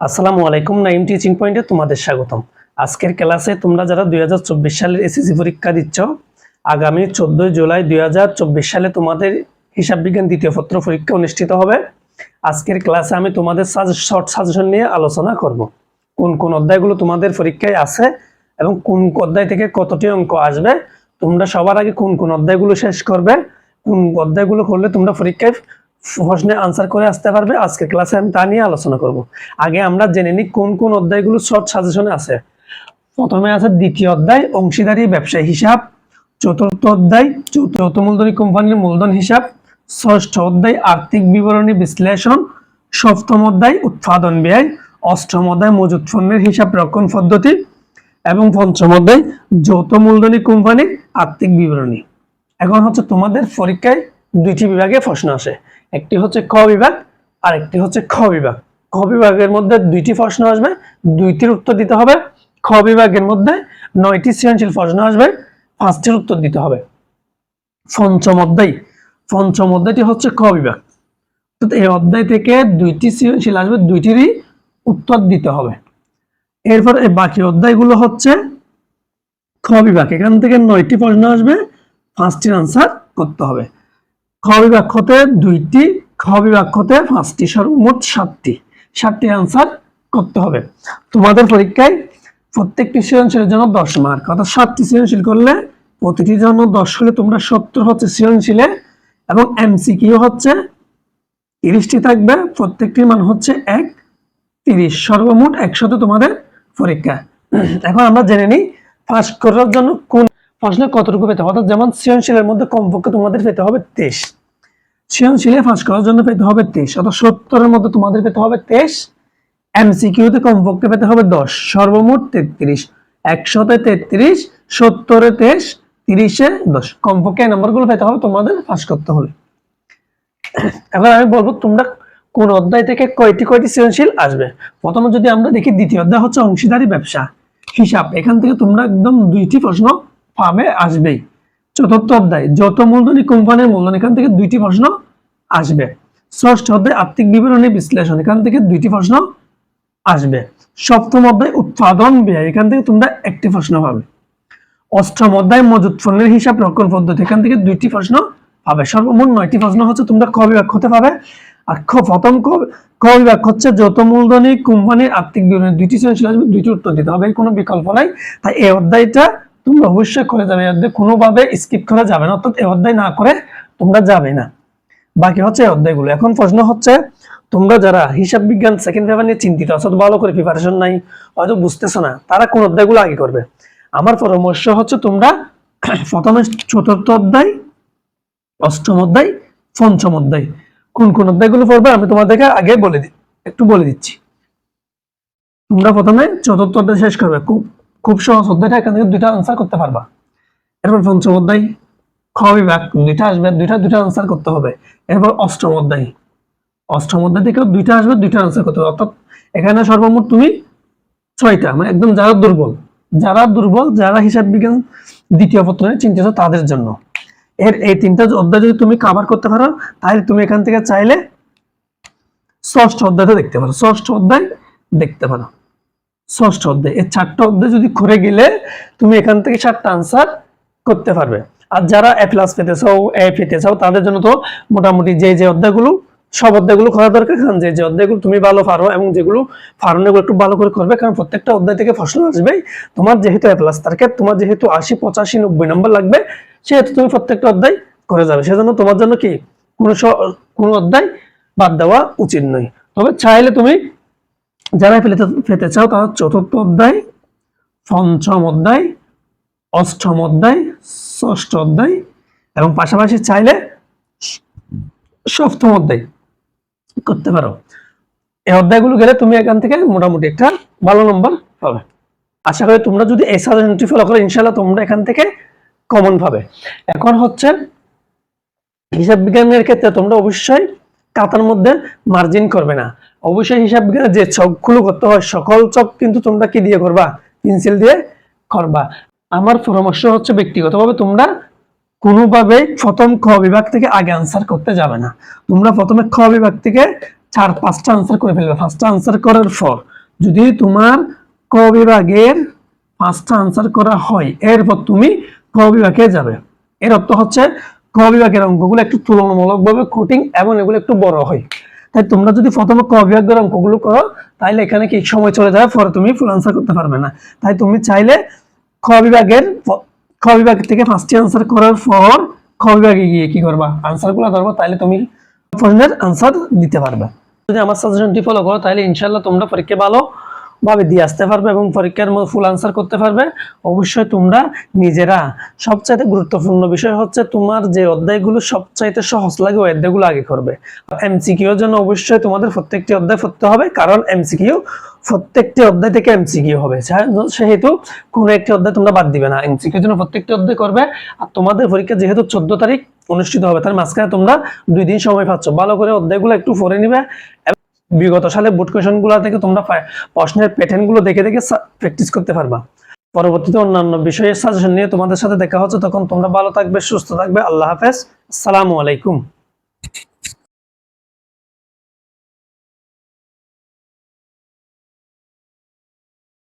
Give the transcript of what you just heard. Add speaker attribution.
Speaker 1: আসসালামু আলাইকুম, নাইম টিচিং পয়েন্টে তোমাদের স্বাগতম। আজকের ক্লাসে তোমরা যারা দুই সালের এসএসসি পরীক্ষা দিচ্ছ, আগামী চোদ্দই জুলাই দুই সালে তোমাদের হিসাব বিজ্ঞান দ্বিতীয় পত্র পরীক্ষা অনুষ্ঠিত হবে। আজকের ক্লাসে আমি তোমাদের শর্ট সাজেশন নিয়ে আলোচনা করব। কোন কোন অধ্যায়গুলো তোমাদের পরীক্ষায় আছে এবং কোন অধ্যায় থেকে কতটি অঙ্ক আসবে, তোমরা সবার আগে কোন কোন অধ্যায়গুলো শেষ করবে, কোন অধ্যায়গুলো করলে তোমরা পরীক্ষায় প্রশ্নে আনসার করে আসতে পারবে। আজকের ক্লাসে আমি তা নিয়ে আলোচনা করব। আগে আমরা জেনে নিই কোন কোন অধ্যায়গুলো শর্ট সাজেশনে আছে। প্রথমে আছে দ্বিতীয় অধ্যায়, অংশীদারি, ব্যবসায় হিসাব। চতুর্থ অধ্যায়, চতুর্থ মূলধনী কোম্পানির মূলধন হিসাব। ষষ্ঠ অধ্যায়, আর্থিক বিবরণী বিশ্লেষণ। সপ্তম অধ্যায়, উৎপাদন ব্যয়। অষ্টম অধ্যায়, মজুত পণ্যের হিসাব রক্ষণ পদ্ধতি। এবং পঞ্চম অধ্যায়, যৌথ মূলধনী কোম্পানির আর্থিক বিবরণী। এখন হচ্ছে তোমাদের পরীক্ষায় দুইটি বিভাগে প্রশ্ন আসে। একটি হচ্ছে ক বিভাগ আর একটি হচ্ছে খ বিভাগ। ক বিভাগের মধ্যে দুইটি প্রশ্ন আসবে, দুইটির উত্তর দিতে হবে। খ বিভাগের মধ্যে নয়টি সৃজনশীল প্রশ্ন আসবে, পাঁচটির উত্তর দিতে হবে। পঞ্চম অধ্যায়। পঞ্চম অধ্যায়টি হচ্ছে ক বিভাগ। তো এই অধ্যায় থেকে দুইটি সৃজনশীল আসবে, দুইটিরই উত্তর দিতে হবে। এরপর বাকি অধ্যায়গুলো হচ্ছে খ বিভাগ। এখান থেকে নয়টি প্রশ্ন আসবে, পাঁচটির আনসার করতে হবে। খ বিভাগ দুইটি খ পাঁচটি, সর্বমোট সাতটি। সাতটি আনসার করতে হবে। তোমাদের পরীক্ষায় প্রত্যেকটি সৃজনশীলের জন্য দশ মার্ক অর্থাৎ সাতটি সৃজনশীল করলে প্রতিটির জন্য দশ হলে তোমরা সত্তর হচ্ছে সৃজনশীলে এবং এমসিকিউ হচ্ছে তিরিশটি থাকবে, প্রত্যেকটির মান হচ্ছে এক, তিরিশ। সর্বমোট একশত তোমাদের পরীক্ষা। এখন আমরা জেনে নিই পাস করার জন্য কোন প্রশ্নে কতটুকু পেতে হবে? অর্থাৎ যেমন সৃজনশীলের মধ্যে কমপক্ষে তোমাদের পেতে হবে তেইশ। সৃজনশীলে পাস করার জন্য পেতে হবে তেইশ। অর্থাৎ সত্তরের মধ্যে তোমাদের পেতে হবে তেইশ। এমসিকিউতে কমপক্ষে পেতে হবে দশ। সর্বমোট তেত্রিশ। একশতে তেত্রিশ, সত্তরে তেইশ, তিরিশে দশ। কমপক্ষে এই নাম্বারগুলো পেতে হবে তোমাদের পাস করতে হলে। এবার আমি বলব তোমরা কোন অধ্যায় থেকে কয়টি কয়টি সৃজনশীল আসবে? প্রথমে যদি আমরা দেখি, দ্বিতীয় অধ্যায় হচ্ছে অংশীদারি ব্যবসা। হিসাব। এখান থেকে তোমরা একদম দুইটি প্রশ্ন পাবে, আসবেই। চতুর্থ অধ্যায়, যত মূলধনী কোম্পানির মূলধন, এখান থেকে দুইটি প্রশ্ন আসবে। ষষ্ঠ অধ্যায়, আর্থিক বিবরণী বিশ্লেষণ, এখান থেকে দুইটি প্রশ্ন আসবে। সপ্তম অধ্যায়, উৎপাদন ব্যয়, এখান থেকে তোমরা একটি প্রশ্ন পাবে। অষ্টম অধ্যায়, মজুত পণ্যের হিসাব রক্ষণ পদ্ধতি, এখান থেকে দুইটি প্রশ্ন পাবে। সর্বমোট নয়টি প্রশ্ন হচ্ছে, তোমরা ক বিভাগ হতে পাবে। আর খ, প্রথম ক বিভাগ হচ্ছে যৌথ মূলধনী কোম্পানির আর্থিক বিবরণী, দুইটি সৃজনশীল দুইটি উত্তর দিতে হবে কোনো বিকল্প নাই। তাই এই অধ্যায়টা তোমরা অবশ্যই করে যাবে এই অধ্যায় কোনোভাবে স্কিপ করা যাবে না, অর্থাৎ এই অধ্যায় না করে তোমরা যাবে না। বাকি হচ্ছে এই অধ্যায়গুলো। এখন প্রশ্ন হচ্ছে, তোমরা যারা হিসাব বিজ্ঞান সেকেন্ড পেপার নিয়ে চিন্তিত আছো ভালো করে প্রিপারেশন নাই, হয়তো বুঝতেছো না, তারা কোন অধ্যায়গুলো আগে করবে? আমার পরামর্শ হচ্ছে তোমরা প্রথমে চতুর্থ অধ্যায়, অষ্টম অধ্যায়, পঞ্চম অধ্যায়, কোন কোন অধ্যায়গুলো পড়বে আমি তোমাদেরকে আগে বলে দিই একটু বলে দিচ্ছি। তোমরা প্রথমে চতুর্থ অধ্যায় শেষ করবে খুব সহজ অধ্যায়টা এখান থেকে দুইটা আনসার করতে পারবা। এরপর পঞ্চম অধ্যায়, খ বিভাগ, দুইটা আসবে, দুইটা দুইটা আনসার করতে হবে। এরপর অষ্টম অধ্যায়। অষ্টম অধ্যায় থেকেও দুইটা আসবে, দুইটা আনসার করতে হবে। অর্থাৎ এখানে সর্বমোট তুমি ছয়টা মানে একদম যারা দুর্বল যারা দুর্বল, যারা হিসাব বিজ্ঞান দ্বিতীয় পত্র চিন্তিত তাদের জন্য। এর এই তিনটা অধ্যায় যদি তুমি কাভার করতে পারো, তাহলে তুমি এখান থেকে চাইলে ষষ্ঠ অধ্যায়টা দেখতে পারো। ষষ্ঠ অধ্যায় দেখতে পারো। ষষ্ঠ অধ্যায়। এই চারটা অধ্যায় যদি করে গেলে তুমি এখান থেকে চারটা আনসার করতে পারবে। আর যারা এ প্লাস পেতে চাও এ পেতে চাও, তাদের জন্য তো মোটামুটি যে যে অধ্যায়গুলো, সব অধ্যায়গুলো করা দরকার। কারণ যে যে অধ্যায়গুলো তুমি ভালো পারো এবং যেগুলো পারো এগুলো একটু ভালো করে করবে। কারণ প্রত্যেকটা অধ্যায় থেকে প্রশ্ন আসবেই, তোমার যেহেতু এ প্লাস তারকে তোমার যেহেতু আশি, পঁচাশি, নব্বই নম্বর লাগবে, সেহেতু তুমি প্রত্যেকটা অধ্যায় করে যাবে। সেজন্য তোমার জন্য কি কোনো কোনো অধ্যায় বাদ দেওয়া উচিত নয়। তবে চাইলে তুমি যারা পেতে পেতে চাও, তারা চতুর্থ অধ্যায়, পঞ্চম অধ্যায়, অষ্টম অধ্যায়, ষষ্ঠ অধ্যায় এবং পাশাপাশি চাইলে সপ্তম অধ্যায় করতে পারো। এই অধ্যায়গুলো গেলে তুমি এখান থেকে মোটামুটি একটা ভালো নম্বর পাবে। আশা করি তোমরা যদি এই সাজেশনটি ফলো করো ইনশাল্লাহ তোমরা এখান থেকে কমন পাবে। এখন হচ্ছে হিসাব বিজ্ঞানের ক্ষেত্রে তোমরা অবশ্যই খাতার মধ্যে মার্জিন করবে না। অবশ্যই হিসাব যে চকগুলো করতে হয়, সকল চক কিন্তু তোমরা কি দিয়ে করবা? পেন্সিল দিয়ে করবা। আমার পরামর্শ হচ্ছে ব্যক্তিগতভাবে তোমরা কোনোভাবে প্রথম খ বিভাগ থেকে আগে আনসার করতে যাবে না। তোমরা প্রথমে খ বিভাগ থেকে চার, পাঁচটা আনসার করে ফেলবে। পাঁচটা আনসার করার পর যদি তোমার ক বিভাগের পাঁচটা আনসার করা হয়, এরপর তুমি ক বিভাগে যাবে। এর অর্থ হচ্ছে ক বিভাগের অঙ্কগুলো একটু তুলনামূলকভাবে কঠিন এবং এগুলো একটু বড় হয়। তাই তোমরা যদি প্রথমে ক বিভাগের অঙ্কগুলো করো তাহলে এখানে কি সময় চলে যাবে? পরে তুমি ফুল আনসার করতে পারবে না। তাই তুমি চাইলে খ বিভাগের বিভাগ থেকে ফার্স্টে আনসার করার পর খ বিভাগে গিয়ে কি করবা? আনসারগুলো ধরবো তাহলে তুমি প্রশ্নের আনসার দিতে পারবে। যদি আমার সাজেশনটি ফলো করো তাহলে ইনশাল্লাহ তোমরা পরীক্ষা ভালো ভাবে দিয়ে আসতে পারবে এবং পরীক্ষার ফুল আনসার করতে পারবে, অবশ্যই তোমরা নিজেরা। সবচাইতে গুরুত্বপূর্ণ বিষয় হচ্ছে তোমার যে অধ্যায়গুলো সবচাইতে সহজ লাগে ওই অধ্যায়গুলো আগে করবে। এমসিকিউর জন্য অবশ্যই তোমাদের প্রত্যেকটি অধ্যায় পড়তে হবে, কারণ এমসিকিউ প্রত্যেকটি অধ্যায় থেকে এমসিকিউ হবে। সেহেতু কোনো একটি অধ্যায় তোমরা বাদ দিবে না। এমসিকিউর জন্য প্রত্যেকটি অধ্যায় করবে। আর তোমাদের পরীক্ষা যেহেতু চোদ্দ তারিখ অনুষ্ঠিত হবে, তার মাঝখানে তোমরা দুই দিন সময় পাচ্ছ। ভালো করে অধ্যায়গুলো একটু পড়ে নিবে। বিগত সালে বোর্ড কোয়েশনগুলো থেকে তোমরা প্রশ্নের প্যাটার্নগুলো দেখে দেখে প্র্যাকটিস করতে পারবা। পরবর্তীতে অন্যান্য বিষয়ের সাজেশন নিয়ে তোমাদের সাথে দেখা হচ্ছে। তখন তোমরা ভালো থাকবে, সুস্থ থাকবে। আল্লাহ হাফেজ। আসসালামু আলাইকুম।